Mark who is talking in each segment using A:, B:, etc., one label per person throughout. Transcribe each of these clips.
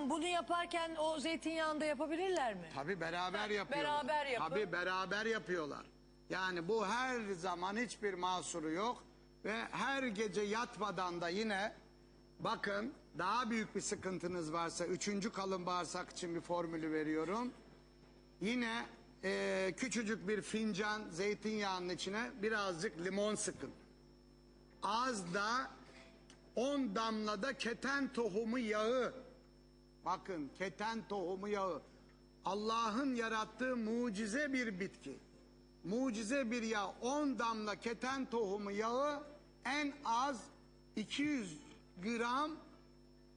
A: Hocam bunu yaparken o zeytinyağında yapabilirler mi?
B: Tabii beraber yapıyorlar.
A: beraber yapın.
B: Tabii beraber yapıyorlar. Yani bu her zaman hiçbir mahsuru yok. Ve her gece yatmadan da yine bakın daha büyük bir sıkıntınız varsa üçüncü kalın bağırsak için bir formülü veriyorum. Yine eee, küçücük bir fincan zeytinyağının içine birazcık limon sıkın. Az da 10 damla da keten tohumu yağı. Bakın keten tohumu yağı. Allah'ın yarattığı mucize bir bitki. Mucize bir yağ. 10 damla keten tohumu yağı en az 200 gram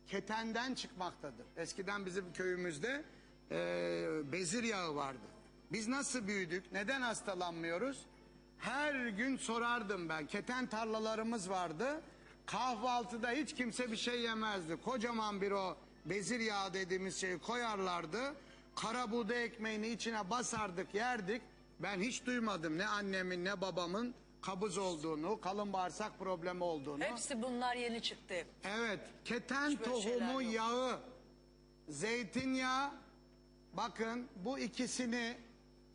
B: ketenden çıkmaktadır. Eskiden bizim köyümüzde eee, bezir yağı vardı. Biz nasıl büyüdük? Neden hastalanmıyoruz? Her gün sorardım ben. Keten tarlalarımız vardı. Kahvaltıda hiç kimse bir şey yemezdi. Kocaman bir o bezir yağı dediğimiz şeyi koyarlardı. Kara buğday ekmeğini içine basardık, yerdik. Ben hiç duymadım ne annemin ne babamın kabız olduğunu, kalın bağırsak problemi olduğunu.
A: Hepsi bunlar yeni çıktı.
B: Evet, keten
A: böyle şeyler
B: tohumu
A: yok.
B: yağı, zeytinyağı. Bakın bu ikisini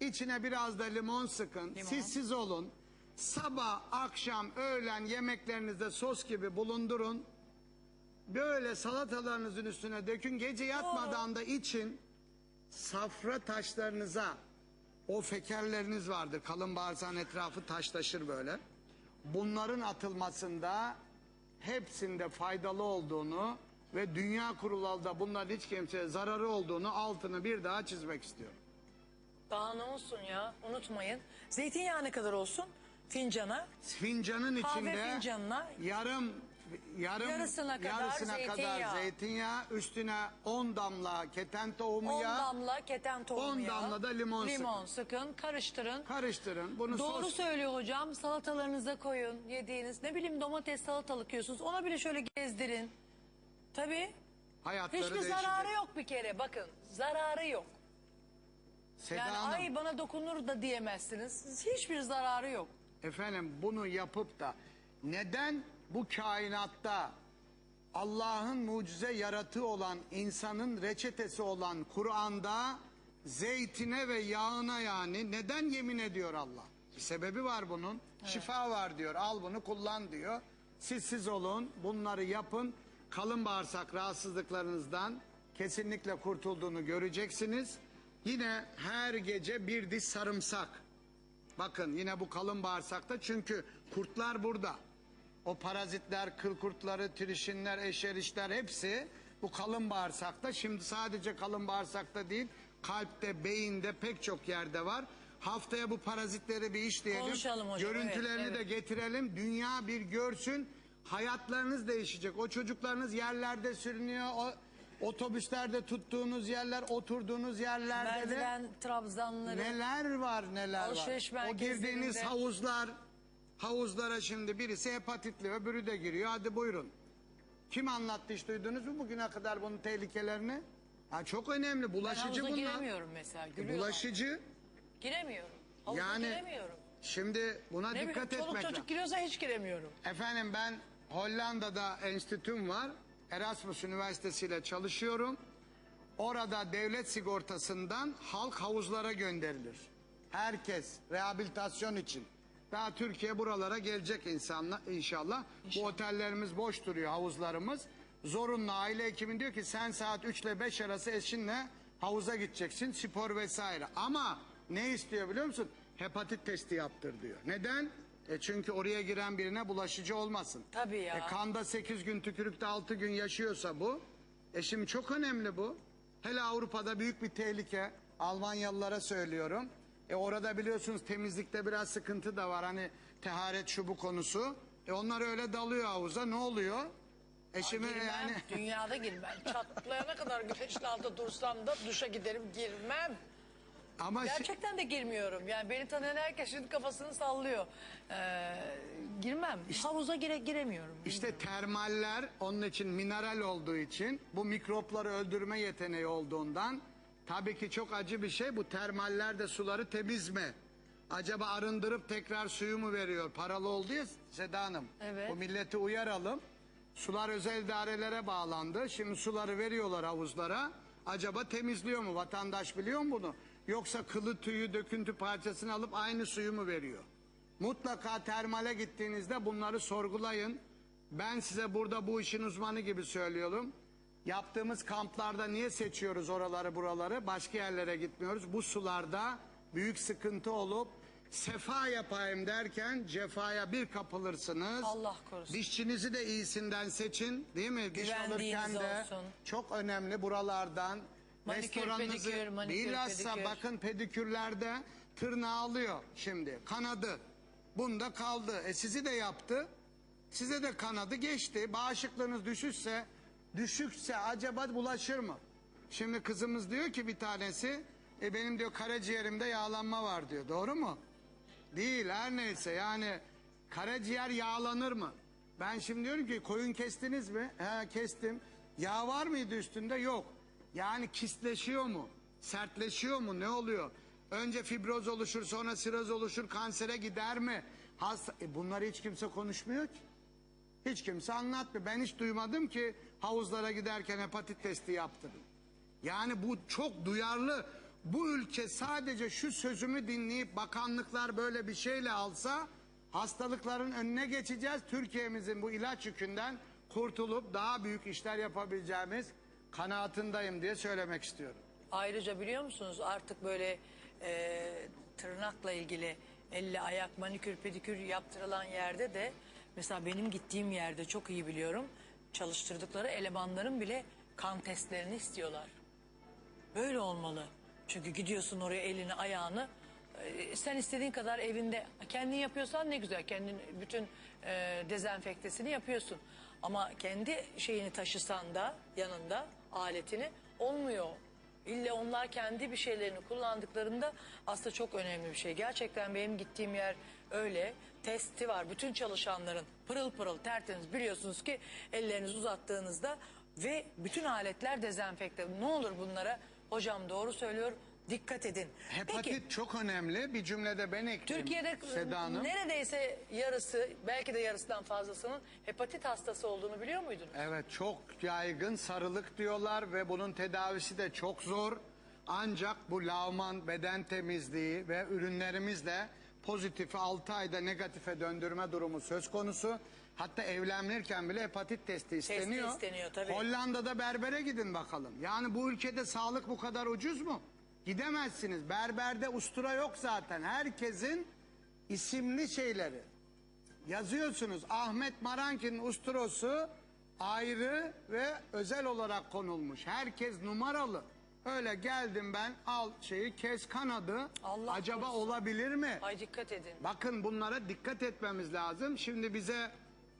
B: içine biraz da limon sıkın.
A: Limon.
B: Siz siz olun. Sabah, akşam, öğlen yemeklerinizde sos gibi bulundurun. Böyle salatalarınızın üstüne dökün. Gece yatmadan da için safra taşlarınıza o fekerleriniz vardır. Kalın bağırsağın etrafı taşlaşır böyle. Bunların atılmasında hepsinde faydalı olduğunu ve dünya kurulunda bunların hiç kimseye zararı olduğunu altını bir daha çizmek istiyorum.
A: Daha ne olsun ya unutmayın. Zeytinyağı ne kadar olsun? Fincana.
B: Fincanın
A: Kahve
B: içinde
A: fincanına
B: yarım yarım
A: Yarısına kadar
B: yarısına kadar
A: zeytinyağı.
B: zeytinyağı, üstüne 10 damla keten tohumu
A: 10
B: yağı,
A: damla keten tohumu
B: 10
A: yağı.
B: damla da limon
A: Limon sıkın, karıştırın.
B: karıştırın. Bunu
A: Doğru
B: sos
A: söylüyor hocam. Salatalarınıza koyun yediğiniz. Ne bileyim domates salatalık yiyorsunuz. Ona bile şöyle gezdirin. Tabii.
B: hayatları
A: Hiçbir
B: değişecek.
A: zararı yok bir kere. Bakın zararı yok.
B: Seda
A: Yani
B: Hanım,
A: ay bana dokunur da diyemezsiniz. Hiçbir zararı yok.
B: Efendim bunu yapıp da neden bu kainatta Allah'ın mucize yaratığı olan insanın reçetesi olan Kur'an'da zeytine ve yağına yani neden yemin ediyor Allah? Bir sebebi var bunun. Şifa var diyor. Al bunu kullan diyor. Siz siz olun. Bunları yapın. Kalın bağırsak rahatsızlıklarınızdan kesinlikle kurtulduğunu göreceksiniz. Yine her gece bir diş sarımsak. Bakın yine bu kalın bağırsakta çünkü kurtlar burada. O parazitler, kıl kurtları, trişinler, eşerişler hepsi bu kalın bağırsakta. Şimdi sadece kalın bağırsakta değil, kalpte, beyinde pek çok yerde var. Haftaya bu parazitleri bir işleyelim.
A: Konuşalım hocam,
B: Görüntülerini
A: evet,
B: de
A: evet.
B: getirelim. Dünya bir görsün. Hayatlarınız değişecek. O çocuklarınız yerlerde sürünüyor. O otobüslerde tuttuğunuz yerler, oturduğunuz yerlerde de
A: Merdiven trabzanları.
B: Neler var neler var. O girdiğiniz havuzlar, havuzlara şimdi birisi hepatitli öbürü de giriyor. Hadi buyurun. Kim anlattı hiç duydunuz mu bugüne kadar bunun tehlikelerini? Ha, çok önemli.
A: Ben
B: Bulaşıcı
A: havuza
B: bunlar.
A: giremiyorum mesela. Gülüyorlar.
B: Bulaşıcı.
A: Giremiyorum. Havuza
B: Yani
A: giremiyorum.
B: şimdi buna
A: Ne bileyim
B: dikkat
A: çoluk
B: etmek
A: çocuk
B: lazım.
A: giriyorsa hiç giremiyorum.
B: Efendim ben Hollanda'da enstitüm var. Erasmus Üniversitesi ile çalışıyorum. Orada devlet sigortasından halk havuzlara gönderilir. Herkes rehabilitasyon için. Daha Türkiye buralara gelecek insanlar inşallah. Bu otellerimiz boş duruyor havuzlarımız. Zorunlu aile hekimin diyor ki sen saat 3 ile 5 arası eşinle havuza gideceksin spor vesaire. Ama ne istiyor biliyor musun? Hepatit testi yaptır diyor. Neden? E çünkü oraya giren birine bulaşıcı olmasın.
A: Tabii ya.
B: E kanda 8 gün tükürükte 6 gün yaşıyorsa bu. E şimdi çok önemli bu. Hele Avrupa'da büyük bir tehlike. Almanyalılara söylüyorum. E orada biliyorsunuz temizlikte biraz sıkıntı da var. Hani teharet şu bu konusu. E onlar öyle dalıyor havuza. Ne oluyor? E şimdi
A: Girmem,
B: yani
A: dünyada girmem. Çatlayana kadar güneşin altında dursam da duşa giderim girmem.
B: ama
A: Gerçekten de girmiyorum. Yani beni tanıyan herkes şimdi kafasını sallıyor. Ee, girmem. Havuza gire giremiyorum.
B: işte termaller onun için mineral olduğu için bu mikropları öldürme yeteneği olduğundan tabii ki çok acı bir şey. Bu termaller de suları temiz mi? Acaba arındırıp tekrar suyu mu veriyor? Paralı oldu ya Seda Hanım.
A: Evet.
B: Bu milleti uyaralım. Sular özel idarelere bağlandı. Şimdi suları veriyorlar havuzlara. Acaba temizliyor mu? Vatandaş biliyor mu bunu? Yoksa kılı tüyü döküntü parçasını alıp aynı suyu mu veriyor? Mutlaka termale gittiğinizde bunları sorgulayın. Ben size burada bu işin uzmanı gibi söylüyorum. Yaptığımız kamplarda niye seçiyoruz oraları buraları? Başka yerlere gitmiyoruz. Bu sularda büyük sıkıntı olup sefa yapayım derken cefaya bir kapılırsınız.
A: Allah korusun.
B: Dişçinizi de iyisinden seçin değil mi? Diş
A: Güvendiğiniz
B: alırken de
A: olsun.
B: çok önemli buralardan.
A: Manikür,
B: restoranınızı
A: pedikür, manikür,
B: bilhassa
A: pedikür.
B: bakın pedikürlerde tırnağı alıyor şimdi kanadı. Bunda kaldı. E sizi de yaptı. Size de kanadı geçti. Bağışıklığınız düşüşse düşükse acaba bulaşır mı? Şimdi kızımız diyor ki bir tanesi e benim diyor karaciğerimde yağlanma var diyor. Doğru mu? Değil her neyse yani karaciğer yağlanır mı? Ben şimdi diyorum ki koyun kestiniz mi? He kestim. Yağ var mıydı üstünde? Yok. Yani kistleşiyor mu? Sertleşiyor mu? Ne oluyor? Önce fibroz oluşur sonra siroz oluşur kansere gider mi? Hasta... E bunları hiç kimse konuşmuyor ki. Hiç kimse anlatmıyor. Ben hiç duymadım ki havuzlara giderken hepatit testi yaptırın. Yani bu çok duyarlı. Bu ülke sadece şu sözümü dinleyip bakanlıklar böyle bir şeyle alsa hastalıkların önüne geçeceğiz. Türkiye'mizin bu ilaç yükünden kurtulup daha büyük işler yapabileceğimiz kanaatindeyim diye söylemek istiyorum.
A: Ayrıca biliyor musunuz artık böyle e, tırnakla ilgili elle ayak manikür pedikür yaptırılan yerde de mesela benim gittiğim yerde çok iyi biliyorum çalıştırdıkları elemanların bile kan testlerini istiyorlar. Böyle olmalı. Çünkü gidiyorsun oraya elini ayağını e, sen istediğin kadar evinde kendin yapıyorsan ne güzel kendin bütün e, dezenfektesini yapıyorsun. Ama kendi şeyini taşısan da yanında aletini olmuyor. İlle onlar kendi bir şeylerini kullandıklarında aslında çok önemli bir şey. Gerçekten benim gittiğim yer öyle. Testi var bütün çalışanların pırıl pırıl tertemiz biliyorsunuz ki ellerinizi uzattığınızda ve bütün aletler dezenfekte. Ne olur bunlara hocam doğru söylüyor dikkat edin.
B: Hepatit
A: Peki
B: çok önemli. Bir cümlede ben ekleyeyim.
A: Türkiye'de
B: Seda Hanım.
A: neredeyse yarısı belki de yarısından fazlasının hepatit hastası olduğunu biliyor muydunuz?
B: Evet çok yaygın sarılık diyorlar ve bunun tedavisi de çok zor. Ancak bu lavman beden temizliği ve ürünlerimizle pozitifi 6 ayda negatife döndürme durumu söz konusu. Hatta evlenirken bile hepatit testi isteniyor.
A: isteniyor, tabii.
B: Hollanda'da berbere gidin bakalım. Yani bu ülkede sağlık bu kadar ucuz mu? Gidemezsiniz. Berberde ustura yok zaten. Herkesin isimli şeyleri. Yazıyorsunuz Ahmet Maranki'nin ustrosu ayrı ve özel olarak konulmuş. Herkes numaralı. Öyle geldim ben al şeyi kes kanadı.
A: Allah
B: Acaba
A: korusun.
B: olabilir mi?
A: Ay dikkat edin.
B: Bakın bunlara dikkat etmemiz lazım. Şimdi bize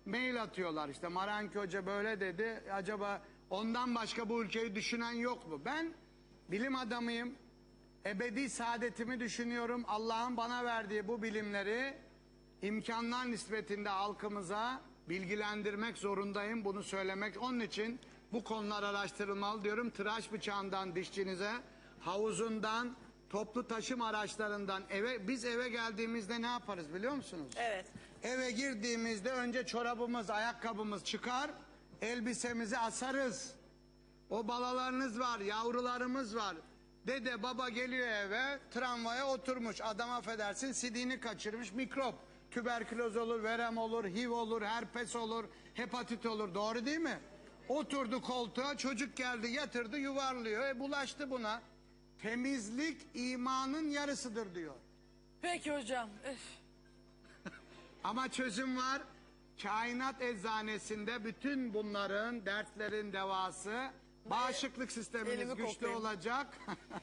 B: mail atıyorlar işte Maranki Hoca böyle dedi. Acaba ondan başka bu ülkeyi düşünen yok mu? Ben bilim adamıyım. Ebedi saadetimi düşünüyorum. Allah'ın bana verdiği bu bilimleri imkanlar nispetinde halkımıza bilgilendirmek zorundayım. Bunu söylemek onun için bu konular araştırılmalı diyorum. Tıraş bıçağından dişçinize, havuzundan, toplu taşım araçlarından eve biz eve geldiğimizde ne yaparız biliyor musunuz?
A: Evet.
B: Eve girdiğimizde önce çorabımız, ayakkabımız çıkar, elbisemizi asarız. O balalarınız var, yavrularımız var. Dede baba geliyor eve, tramvaya oturmuş. Adam affedersin sidiğini kaçırmış, mikrop. Tüberküloz olur, verem olur, HIV olur, herpes olur, hepatit olur. Doğru değil mi? Oturdu koltuğa, çocuk geldi, yatırdı, yuvarlıyor. E bulaştı buna. Temizlik imanın yarısıdır diyor.
A: Peki hocam.
B: Ama çözüm var. Kainat eczanesinde bütün bunların dertlerin devası bağışıklık sisteminiz
A: Elimi
B: güçlü
A: koklayayım.
B: olacak.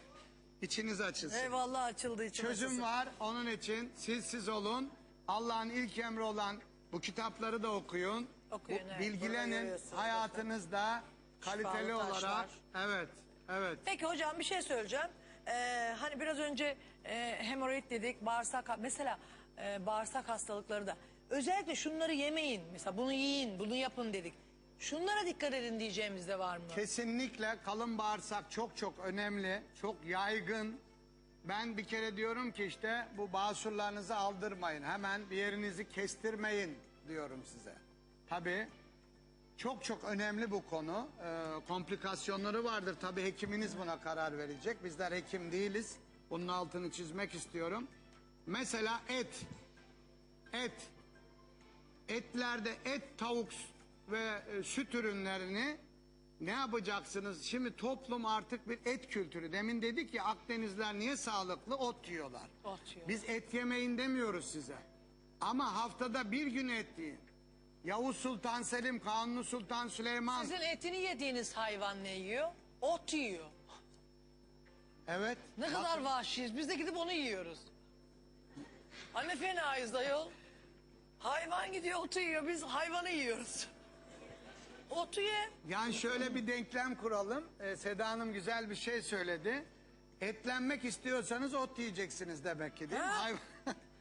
B: İçiniz açılsın.
A: Eyvallah açıldı içim.
B: Çözüm
A: açılsın.
B: var. Onun için siz siz olun. Allah'ın ilk emri olan bu kitapları da okuyun.
A: Okuyun,
B: Bu-
A: evet. Burada
B: Bilgilenin
A: görüyorsunuz
B: hayatınızda kaliteli
A: Şifalı taşlar.
B: olarak. Evet. Evet.
A: Peki hocam bir şey söyleyeceğim. Ee, hani biraz önce e, hemoroid dedik, bağırsak mesela e, bağırsak hastalıkları da özellikle şunları yemeyin. Mesela bunu yiyin, bunu yapın dedik. Şunlara dikkat edin diyeceğimiz de var mı?
B: Kesinlikle kalın bağırsak çok çok önemli, çok yaygın. Ben bir kere diyorum ki işte bu basurlarınızı aldırmayın. Hemen bir yerinizi kestirmeyin diyorum size. Tabii Çok çok önemli bu konu. Ee, komplikasyonları vardır. Tabii hekiminiz buna karar verecek. Bizler hekim değiliz. Bunun altını çizmek istiyorum. Mesela et. Et. Etlerde et, tavuk ve e, süt ürünlerini ne yapacaksınız? Şimdi toplum artık bir et kültürü. Demin dedik ya Akdenizler niye sağlıklı? Ot yiyorlar.
A: Ot yiyor.
B: Biz et yemeyin demiyoruz size. Ama haftada bir gün et yiyin. Yavuz Sultan Selim, Kanuni Sultan Süleyman.
A: Sizin etini yediğiniz hayvan ne yiyor? Ot yiyor.
B: Evet.
A: Ne kadar vahşiyiz. Biz de gidip onu yiyoruz. Anne fenayız ayol. Hayvan gidiyor otu yiyor. Biz hayvanı yiyoruz. Otu ye.
B: Yani şöyle bir denklem kuralım. Ee, Seda Hanım güzel bir şey söyledi. Etlenmek istiyorsanız ot yiyeceksiniz demek ki değil mi?
A: Ha?
B: Hayvan-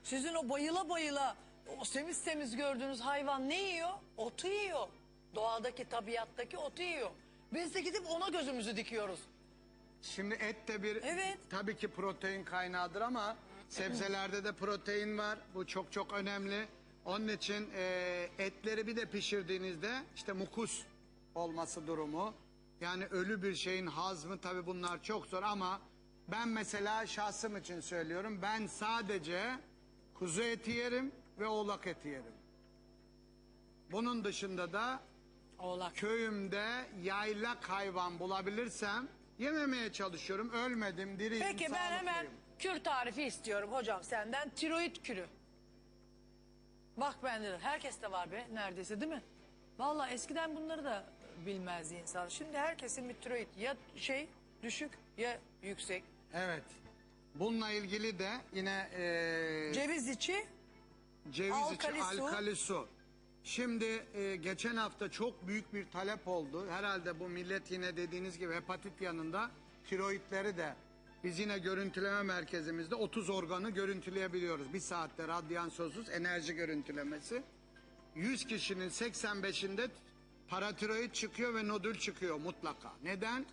A: Sizin o bayıla bayıla o temiz temiz gördüğünüz hayvan ne yiyor? Otu yiyor. Doğadaki, tabiattaki otu yiyor. Biz de gidip ona gözümüzü dikiyoruz.
B: Şimdi et de bir
A: Evet.
B: tabii ki protein kaynağıdır ama sebzelerde de protein var. Bu çok çok önemli. Onun için e, etleri bir de pişirdiğinizde işte mukus olması durumu. Yani ölü bir şeyin hazmı tabii bunlar çok zor ama ben mesela şahsım için söylüyorum. Ben sadece kuzu eti yerim ve oğlak eti yerim. Bunun dışında da
A: Oğlak.
B: köyümde yaylak hayvan bulabilirsem yememeye çalışıyorum. Ölmedim, diriyim,
A: Peki ben hemen
B: sağlıklıyım.
A: kür tarifi istiyorum hocam senden. Tiroid kürü. Bak bende de. Herkeste var be neredeyse değil mi? Vallahi eskiden bunları da bilmezdi insan. Şimdi herkesin bir tiroid ya şey düşük ya yüksek.
B: Evet. Bununla ilgili de yine e,
A: Ceviz içi
B: ceviz
A: alkali
B: içi
A: su.
B: alkali su. Şimdi e, geçen hafta çok büyük bir talep oldu. Herhalde bu millet yine dediğiniz gibi hepatit yanında tiroidleri de biz yine görüntüleme merkezimizde 30 organı görüntüleyebiliyoruz. Bir saatte radyansozsuz enerji görüntülemesi. 100 kişinin 85'inde paratiroid çıkıyor ve nodül çıkıyor mutlaka. Neden?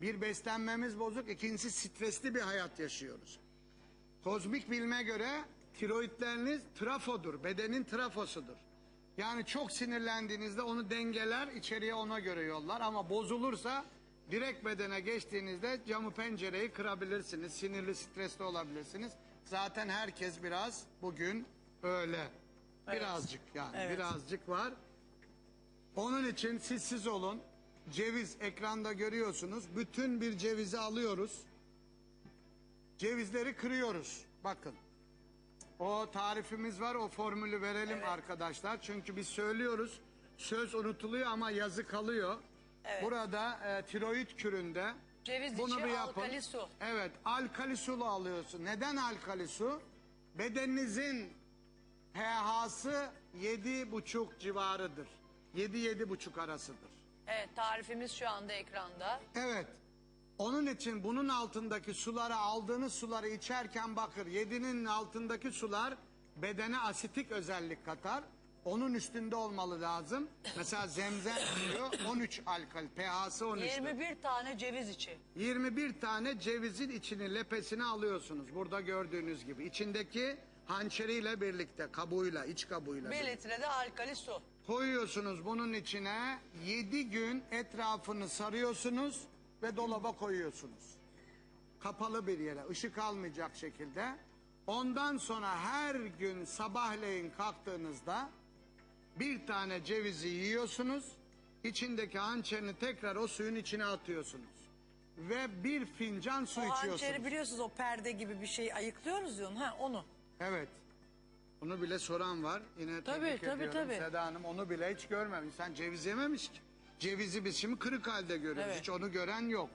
B: Bir beslenmemiz bozuk, ikincisi stresli bir hayat yaşıyoruz. Kozmik bilime göre tiroidleriniz trafodur, bedenin trafosudur. Yani çok sinirlendiğinizde onu dengeler, içeriye ona göre yollar ama bozulursa direkt bedene geçtiğinizde camı pencereyi kırabilirsiniz, sinirli, stresli olabilirsiniz. Zaten herkes biraz bugün öyle. Birazcık yani
A: Evet.
B: birazcık var. Onun için siz siz olun. Ceviz ekranda görüyorsunuz. Bütün bir cevizi alıyoruz. Cevizleri kırıyoruz. Bakın. O tarifimiz var. O formülü verelim arkadaşlar. Çünkü biz söylüyoruz. Söz unutuluyor ama yazı kalıyor. Burada e, tiroid küründe
A: Ceviz
B: bunu
A: içi
B: bir yapın.
A: alkali su.
B: Evet, alkali sulu alıyorsun. Neden alkali su? Bedeninizin pH'sı yedi buçuk civarıdır. Yedi yedi buçuk arasıdır.
A: Evet tarifimiz şu anda ekranda.
B: Evet. Onun için bunun altındaki suları aldığınız suları içerken bakır. Yedinin altındaki sular bedene asitik özellik katar. Onun üstünde olmalı lazım. Mesela zemzem diyor 13 alkal pH'sı 13.
A: 21 tane ceviz içi.
B: 21 tane cevizin içini lepesini alıyorsunuz. Burada gördüğünüz gibi. İçindeki hançeriyle birlikte kabuğuyla iç kabuğuyla.
A: 1
B: birlikte.
A: litre de alkali su.
B: Koyuyorsunuz bunun içine 7 gün etrafını sarıyorsunuz ve dolaba koyuyorsunuz. Kapalı bir yere ışık almayacak şekilde. Ondan sonra her gün sabahleyin kalktığınızda bir tane cevizi yiyorsunuz. İçindeki hançerini tekrar o suyun içine atıyorsunuz. Ve bir fincan su
A: O
B: içiyorsunuz.
A: hançeri biliyorsunuz o perde gibi bir şey ayıklıyoruz diyorsun. Ha onu.
B: Evet. Onu bile soran var. Yine
A: Tabii,
B: tebrik
A: tabii,
B: ediyorum.
A: tabii.
B: Seda Hanım onu bile hiç görmemiş. Sen ceviz yememiş ki. Cevizi biz şimdi kırık halde görüyoruz.
A: Evet.
B: Hiç onu gören yok.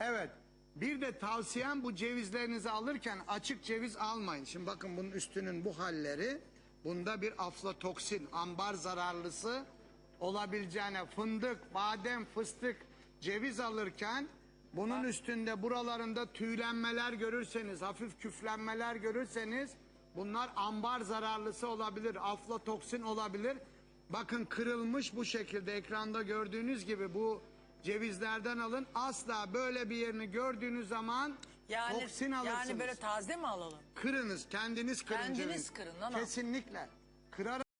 B: Evet. Bir de tavsiyem bu cevizlerinizi alırken açık ceviz almayın. Şimdi bakın bunun üstünün bu halleri bunda bir aflatoksin, ambar zararlısı olabileceğine fındık, badem, fıstık, ceviz alırken bunun üstünde buralarında tüylenmeler görürseniz, hafif küflenmeler görürseniz bunlar ambar zararlısı olabilir, aflatoksin olabilir. Bakın kırılmış bu şekilde ekranda gördüğünüz gibi bu cevizlerden alın. Asla böyle bir yerini gördüğünüz zaman
A: Yani,
B: toksin alırsınız.
A: yani böyle taze mi alalım?
B: Kırınız, kendiniz kırın
A: Kendiniz
B: ceviz.
A: kırın, ama.
B: Kesinlikle. Kırarak